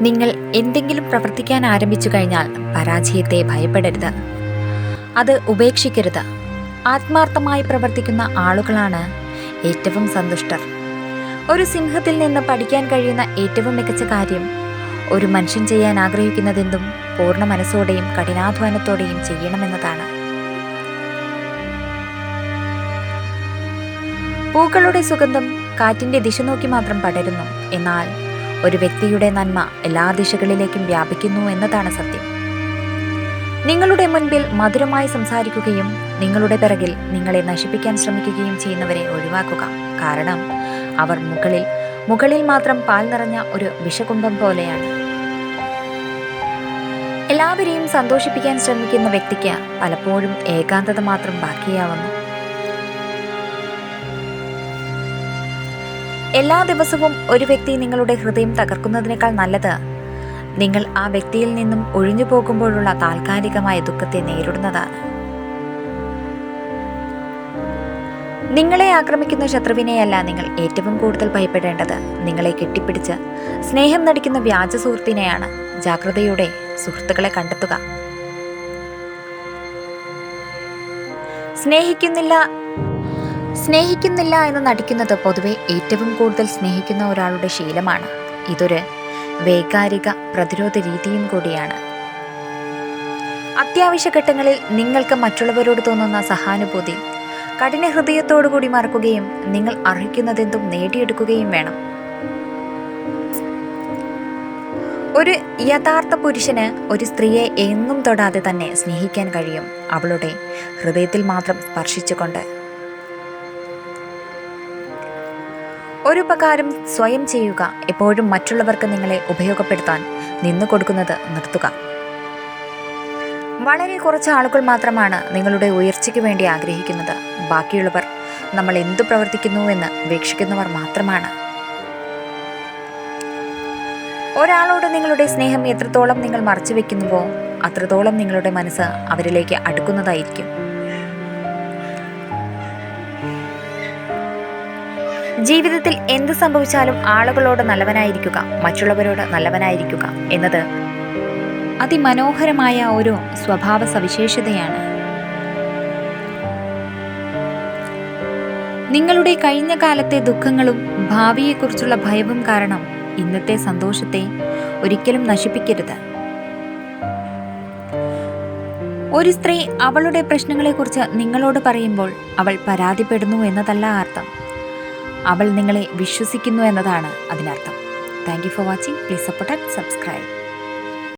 നിങ്ങൾ എന്തെങ്കിലും പ്രവർത്തിക്കാൻ ആരംഭിച്ചു കഴിഞ്ഞാൽ പരാജയത്തെ ഭയപ്പെടരുത്. അത് ഉപേക്ഷിക്കരുത്. ആത്മാർത്ഥമായി പ്രവർത്തിക്കുന്ന ആളുകളാണ് ഏറ്റവും സന്തുഷ്ടർ. ഒരു സിംഹത്തിൽ നിന്ന് പഠിക്കാൻ കഴിയുന്ന ഏറ്റവും മികച്ച കാര്യം ഒരു മനുഷ്യൻ ചെയ്യാൻ ആഗ്രഹിക്കുന്നതെന്തും പൂർണ മനസ്സോടെയും കഠിനാധ്വാനത്തോടെയും ചെയ്യണമെന്നതാണ്. പൂക്കളുടെ സുഗന്ധം കാറ്റിന്റെ ദിശ നോക്കി മാത്രം പടരുന്നു. എന്നാൽ ഒരു വ്യക്തിയുടെ നന്മ എല്ലാ ദിശകളിലേക്കും വ്യാപിക്കുന്നു എന്നതാണ് സത്യം. നിങ്ങളുടെ മുൻപിൽ മധുരമായി സംസാരിക്കുകയും നിങ്ങളുടെ പിറകിൽ നിങ്ങളെ നശിപ്പിക്കാൻ ശ്രമിക്കുകയും ചെയ്യുന്നവരെ ഒഴിവാക്കുക. കാരണം അവർ മുകളിൽ മുകളിൽ മാത്രം പാൽ നിറഞ്ഞ ഒരു വിഷകുംഭം പോലെയാണ്. എല്ലാവരെയും സന്തോഷിപ്പിക്കാൻ ശ്രമിക്കുന്ന വ്യക്തിക്ക് പലപ്പോഴും ഏകാന്തത മാത്രം ബാക്കിയാവുന്നു. എല്ലാ ദിവസവും ഒരു വ്യക്തി നിങ്ങളുടെ ഹൃദയം തകർക്കുന്നതിനേക്കാൾ നല്ലത്. നിങ്ങൾ ആ വ്യക്തിയിൽ നിന്നും ഒഴിഞ്ഞു പോകുമ്പോഴുള്ള താൽക്കാലികമായ ദുഃഖത്തെ നേരിടുന്നതാണ് നിങ്ങളെ ആക്രമിക്കുന്ന ശത്രുവിനെയല്ല നിങ്ങൾ ഏറ്റവും കൂടുതൽ ഭയപ്പെടേണ്ടത്. നിങ്ങളെ കെട്ടിപ്പിടിച്ച് സ്നേഹം നടിക്കുന്ന വ്യാജ സുഹൃത്തിനെയാണ് ജാഗ്രതയോടെ സുഹൃത്തുക്കളെ കണ്ടെത്തുക. സ്നേഹിക്കുന്നില്ല സ്നേഹിക്കുന്നില്ല എന്ന് നടിക്കുന്നത് പൊതുവെ ഏറ്റവും കൂടുതൽ സ്നേഹിക്കുന്ന ഒരാളുടെ ശീലമാണ്. ഇതൊരു വൈകാരിക പ്രതിരോധ രീതിയും കൂടിയാണ്. അത്യാവശ്യ ഘട്ടങ്ങളിൽ നിങ്ങൾക്ക് മറ്റുള്ളവരോട് തോന്നുന്ന സഹാനുഭൂതി കഠിന ഹൃദയത്തോടുകൂടി മറക്കുകയും നിങ്ങൾ അർഹിക്കുന്നതെന്തും നേടിയെടുക്കുകയും വേണം. ഒരു യഥാർത്ഥ പുരുഷന് ഒരു സ്ത്രീയെ എങ്ങും തൊടാതെ തന്നെ സ്നേഹിക്കാൻ കഴിയും. അവളുടെ ഹൃദയത്തിൽ മാത്രം സ്പർശിച്ചുകൊണ്ട് ഒരു ഉപകാരം സ്വയം ചെയ്യുക എപ്പോഴും മറ്റുള്ളവർക്ക് നിങ്ങളെ ഉപയോഗപ്പെടുത്താൻ നിന്നു കൊടുക്കുന്നത് നിർത്തുക. വളരെ കുറച്ച് ആളുകൾ മാത്രമാണ് നിങ്ങളുടെ ഉയർച്ചയ്ക്ക് വേണ്ടി ആഗ്രഹിക്കുന്നത്. ബാക്കിയുള്ളവർ നമ്മൾ എന്തു പ്രവർത്തിക്കുന്നു പ്രവർത്തിക്കുന്നുവെന്ന് വീക്ഷിക്കുന്നവർ മാത്രമാണ്. ഒരാളോട് നിങ്ങളുടെ സ്നേഹം എത്രത്തോളം നിങ്ങൾ മറച്ചു വെക്കുന്നുവോ അത്രത്തോളം നിങ്ങളുടെ മനസ്സ് അവരിലേക്ക് അടുക്കുന്നതായിരിക്കും. ജീവിതത്തിൽ എന്ത് സംഭവിച്ചാലും ആളുകളോട് നല്ലവനായിരിക്കുക മറ്റുള്ളവരോട് നല്ലവനായിരിക്കുക എന്നത് അതിമനോഹരമായ ഒരു സ്വഭാവ സവിശേഷതയാണ്. നിങ്ങളുടെ കഴിഞ്ഞ കാലത്തെ ദുഃഖങ്ങളും ഭാവിയെക്കുറിച്ചുള്ള ഭയവും കാരണം ഇന്നത്തെ സന്തോഷത്തെ ഒരിക്കലും നശിപ്പിക്കരുത്. ഒരു സ്ത്രീ അവളുടെ പ്രശ്നങ്ങളെക്കുറിച്ച് നിങ്ങളോട് പറയുമ്പോൾ അവൾ പരാതിപ്പെടുന്നു എന്നതല്ല അർത്ഥം. അവൾ നിങ്ങളെ വിശ്വസിക്കുന്നു എന്നതാണ് അതിനർത്ഥം. Thank you for watching please support and subscribe